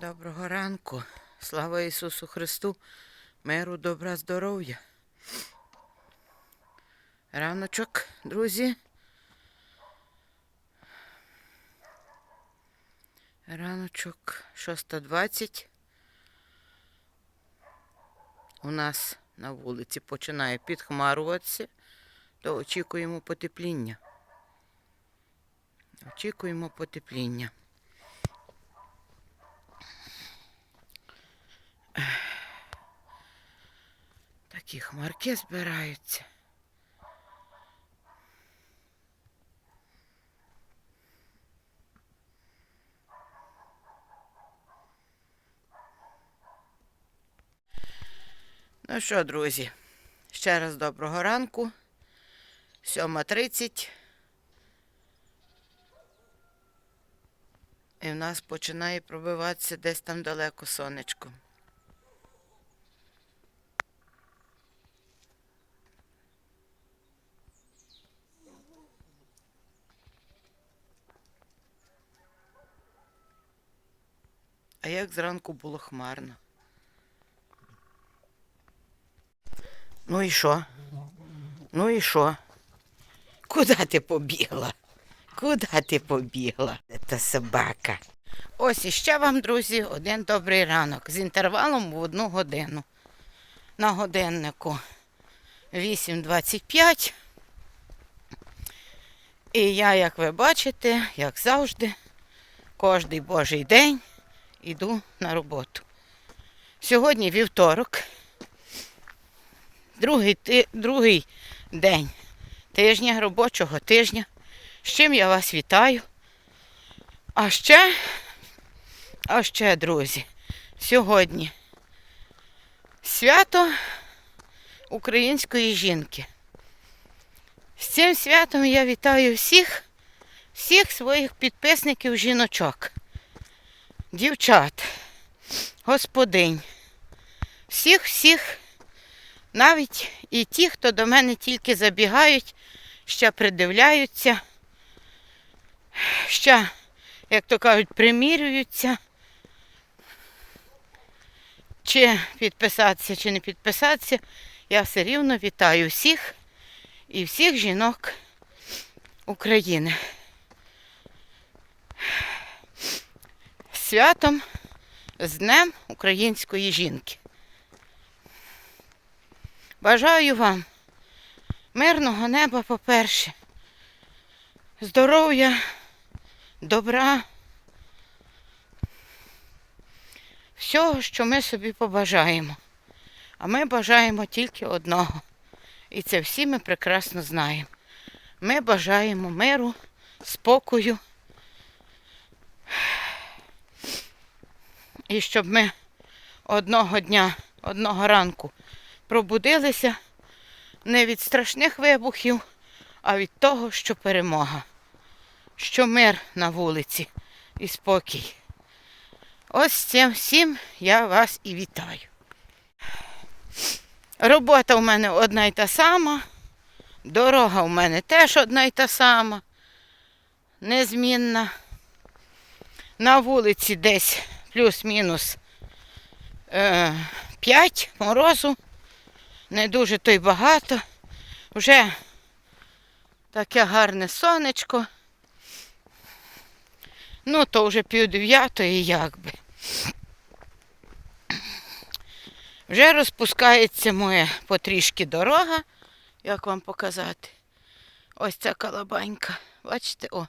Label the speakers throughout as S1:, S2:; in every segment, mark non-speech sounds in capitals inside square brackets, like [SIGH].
S1: Доброго ранку. Слава Ісусу Христу, миру, добра, здоров'я. Раночок, друзі. Раночок 6.20. У нас на вулиці починає підхмаруватися, то очікуємо потепління. Очікуємо потепління. Такі хмарки збираються. Ну що, друзі, ще раз доброго ранку. 7.30. І в нас починає пробиватися десь там далеко сонечко. А як зранку було хмарно. Ну і що? Ну і що? Куди ти побігла? Куди ти побігла? Та собака. Ось іще вам, друзі, один добрий ранок з інтервалом в одну годину. На годиннику 8.25. І я, як ви бачите, як завжди, кожний божий день іду на роботу. Сьогодні вівторок, другий, ти- другий день тижня, робочого тижня. З чим я вас вітаю. А ще, а ще, друзі, сьогодні свято української жінки. З цим святом я вітаю всіх, всіх своїх підписників жіночок дівчат, господинь, всіх, всіх, навіть і ті, хто до мене тільки забігають, ще придивляються, ще, як то кажуть, примірюються. Чи підписатися, чи не підписатися, я все рівно вітаю всіх і всіх жінок України. Святом з Днем української жінки. Бажаю вам мирного неба, по-перше, здоров'я, добра, всього, що ми собі побажаємо. А ми бажаємо тільки одного. І це всі ми прекрасно знаємо. Ми бажаємо миру, спокою. І щоб ми одного дня, одного ранку пробудилися не від страшних вибухів, а від того, що перемога, що мир на вулиці і спокій. Ось цим всім я вас і вітаю. Робота у мене одна й та сама, дорога у мене теж одна й та сама, незмінна. На вулиці десь плюс-мінус е, 5 морозу, не дуже то й багато. Вже таке гарне сонечко. Ну, то вже пів дев'ятої якби. Вже розпускається моя потрішки дорога, як вам показати. Ось ця калабанька. Бачите, о.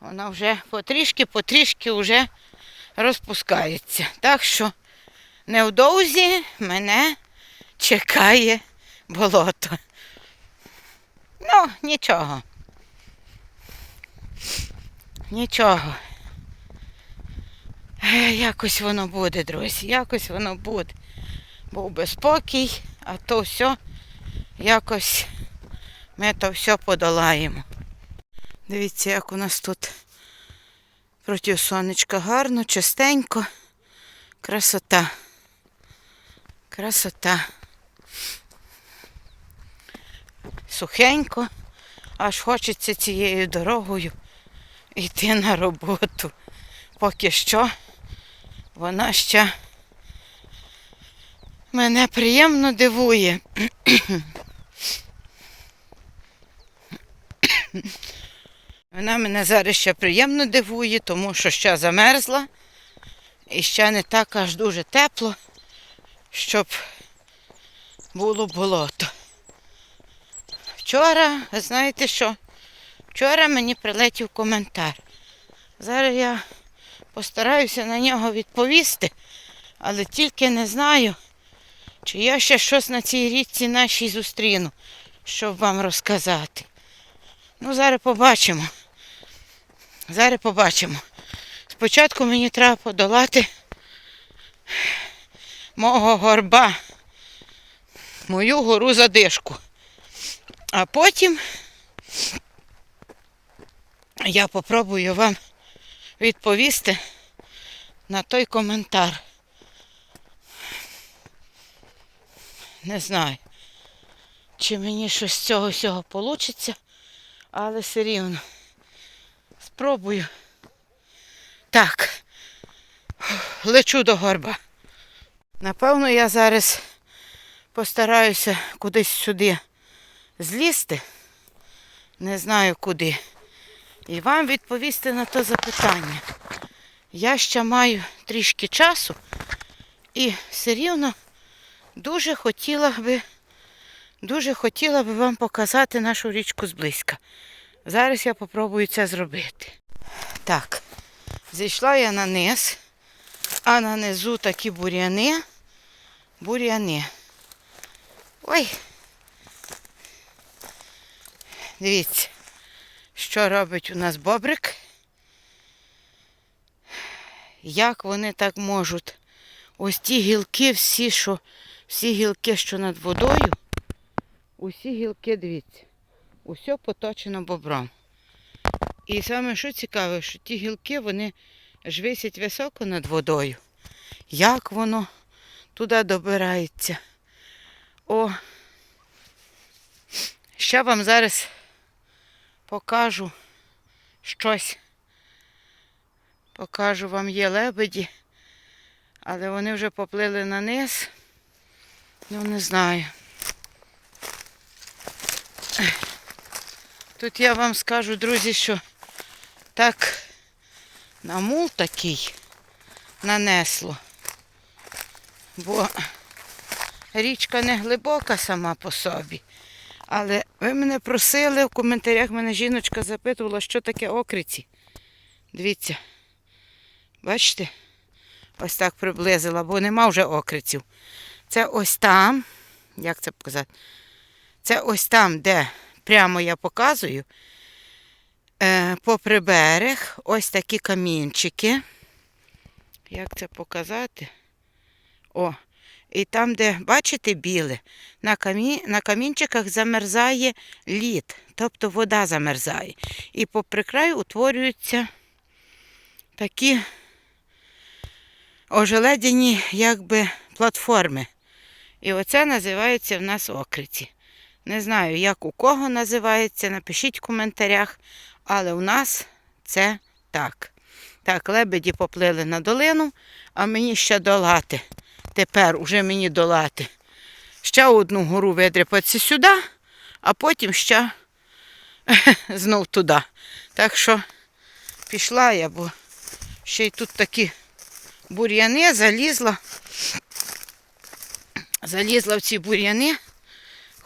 S1: Вона вже потрішки-потрішки вже розпускається. Так що невдовзі мене чекає болото. Ну, нічого. Нічого. Е, Якось воно буде, друзі, якось воно буде. Був би спокій, а то все якось ми то все подолаємо. Дивіться, як у нас тут проти сонечка гарно, чистенько. Красота. Красота. Сухенько. Аж хочеться цією дорогою йти на роботу. Поки що Вона ще мене приємно дивує. Вона мене зараз ще приємно дивує, тому що ще замерзла і ще не так аж дуже тепло, щоб було болото. Вчора, знаєте що? Вчора мені прилетів коментар. Зараз я постараюся на нього відповісти, але тільки не знаю, чи я ще щось на цій річці нашій зустріну, щоб вам розказати. Ну, зараз побачимо. Зараз побачимо. Спочатку мені треба подолати мого горба, мою гору задишку. А потім я попробую вам відповісти на той коментар. Не знаю, чи мені щось з цього всього вийде, але все рівно. Спробую. Так, лечу до горба. Напевно, я зараз постараюся кудись сюди злізти. Не знаю куди. І вам відповісти на то запитання. Я ще маю трішки часу і все рівно дуже хотіла би, дуже хотіла би вам показати нашу річку зблизька. Зараз я попробую це зробити. Так, зійшла я на низ, а на низу такі бур'яни. Бур'яни. Ой. Дивіться, що робить у нас бобрик. Як вони так можуть? Ось ті гілки, всі, що, всі гілки, що над водою, усі гілки, дивіться, усе поточено бобром. І саме що цікаве, що ті гілки, вони ж висять високо над водою. Як воно туди добирається? О, ще вам зараз покажу щось. Покажу вам є лебеді, але вони вже поплили на низ. Ну, не знаю. Тут я вам скажу, друзі, що так намул такий нанесло. Бо річка не глибока сама по собі. Але ви мене просили, в коментарях мене жіночка запитувала, що таке окриці. Дивіться. Бачите? Ось так приблизила, бо нема вже окриців. Це ось там, як це показати? Це ось там, де прямо я показую, е, попри берег, ось такі камінчики. Як це показати? О, і там, де, бачите, біле, на, камі... на камінчиках замерзає лід, тобто вода замерзає. І попри краю утворюються такі ожеледяні якби платформи. І оце називається в нас окриці. Не знаю, як у кого називається, напишіть в коментарях, але у нас це так. Так, лебеді поплили на долину, а мені ще долати. Тепер уже мені долати. Ще одну гору видряпатися сюди, а потім ще [LAUGHS] знов туди. Так що пішла я, бо ще й тут такі бур'яни залізла. Залізла в ці бур'яни.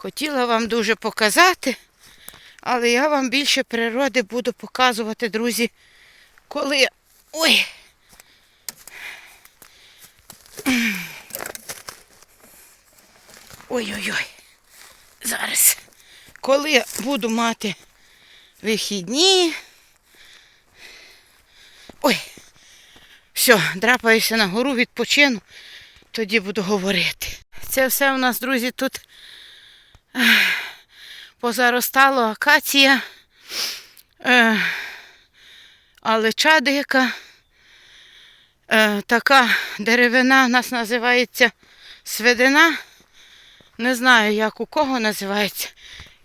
S1: Хотіла вам дуже показати, але я вам більше природи буду показувати, друзі, коли. Ой! Ой-ой-ой. Зараз. Коли буду мати вихідні. Ой, все, драпаюся на гору, відпочину, тоді буду говорити. Це все у нас, друзі, тут ех, позаростало акація, е, алеча дика. Така деревина у нас називається сведина. Не знаю, як у кого називається.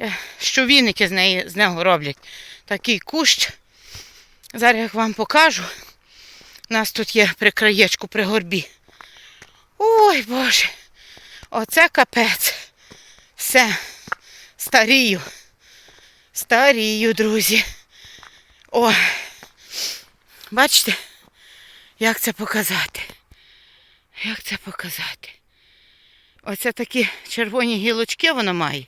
S1: Е, Що віники з неї з нього роблять. Такий кущ. Зараз я вам покажу. У нас тут є при краєчку, при горбі. Ой, Боже, оце капець. Все, старію. Старію, друзі. О, бачите, як це показати? Як це показати? Оце такі червоні гілочки воно має.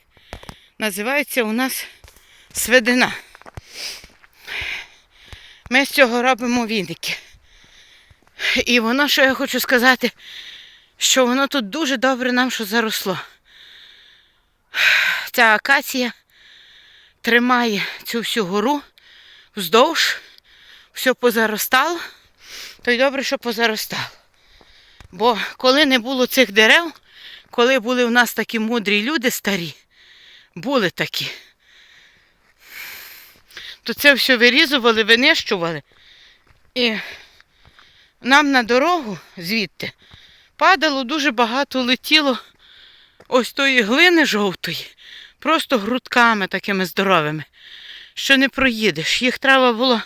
S1: Називається у нас сведина. Ми з цього робимо віники. І воно, що я хочу сказати, що воно тут дуже добре нам що заросло. Ця акація тримає цю всю гору вздовж, все позаростало, то й добре, що позаростало. Бо коли не було цих дерев, коли були у нас такі мудрі люди старі, були такі, то це все вирізували, винищували. І нам на дорогу звідти падало дуже багато летіло ось тої глини жовтої, просто грудками такими здоровими, що не проїдеш. Їх треба було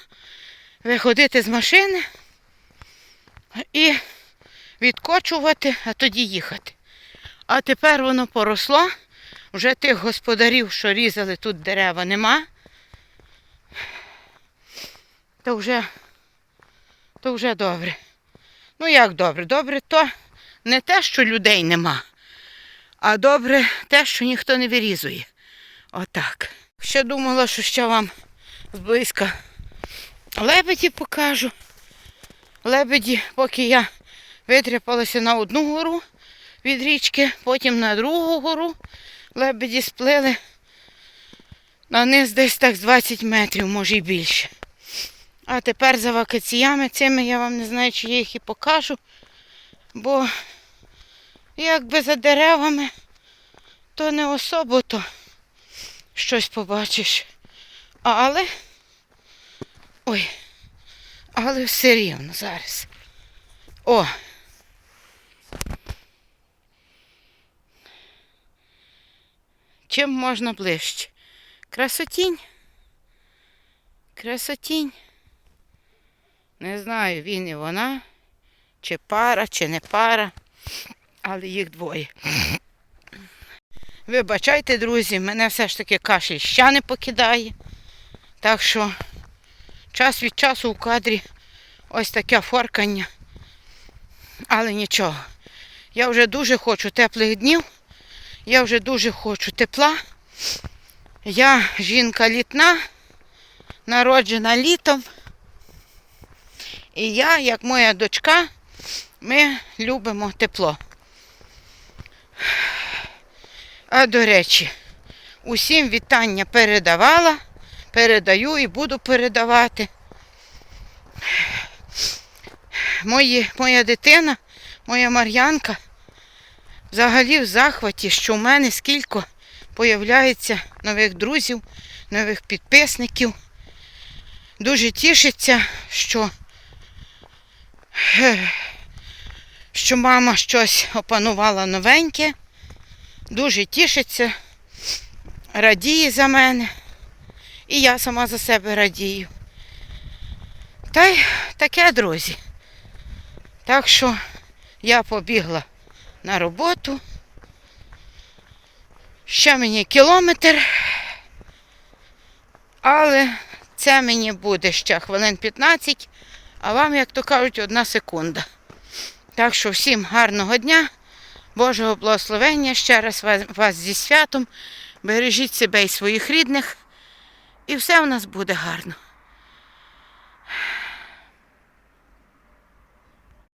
S1: виходити з машини і відкочувати, а тоді їхати. А тепер воно поросло. Вже тих господарів, що різали тут дерева, нема. То вже, то вже добре. Ну як добре? Добре то не те, що людей нема, а добре те, що ніхто не вирізує. Отак. Ще думала, що ще вам зблизька лебеді покажу. Лебеді, поки я витряпалася на одну гору від річки, потім на другу гору. Лебеді сплили на низ десь так 20 метрів, може і більше. А тепер за вакаціями цими я вам не знаю, чи я їх і покажу. Бо якби за деревами, то не особо то щось побачиш. Але ой, але все рівно зараз. О! Чим можна ближче? Красотінь. Красотінь. Не знаю, він і вона, чи пара, чи не пара, але їх двоє. Вибачайте, друзі, мене все ж таки кашель ще не покидає. Так що час від часу у кадрі ось таке форкання. Але нічого. Я вже дуже хочу теплих днів. Я вже дуже хочу тепла. Я жінка літна, народжена літом. І я, як моя дочка, ми любимо тепло. А до речі, усім вітання передавала, передаю і буду передавати. Мої, моя дитина, моя Мар'янка, взагалі в захваті, що в мене скільки появляється нових друзів, нових підписників. Дуже тішиться, що, що мама щось опанувала новеньке. Дуже тішиться, радіє за мене. І я сама за себе радію. Та й таке, друзі. Так що я побігла на роботу. Ще мені кілометр, але це мені буде ще хвилин 15, а вам, як то кажуть, одна секунда. Так що всім гарного дня, Божого благословення, ще раз вас, вас зі святом. Бережіть себе і своїх рідних, і все у нас буде гарно.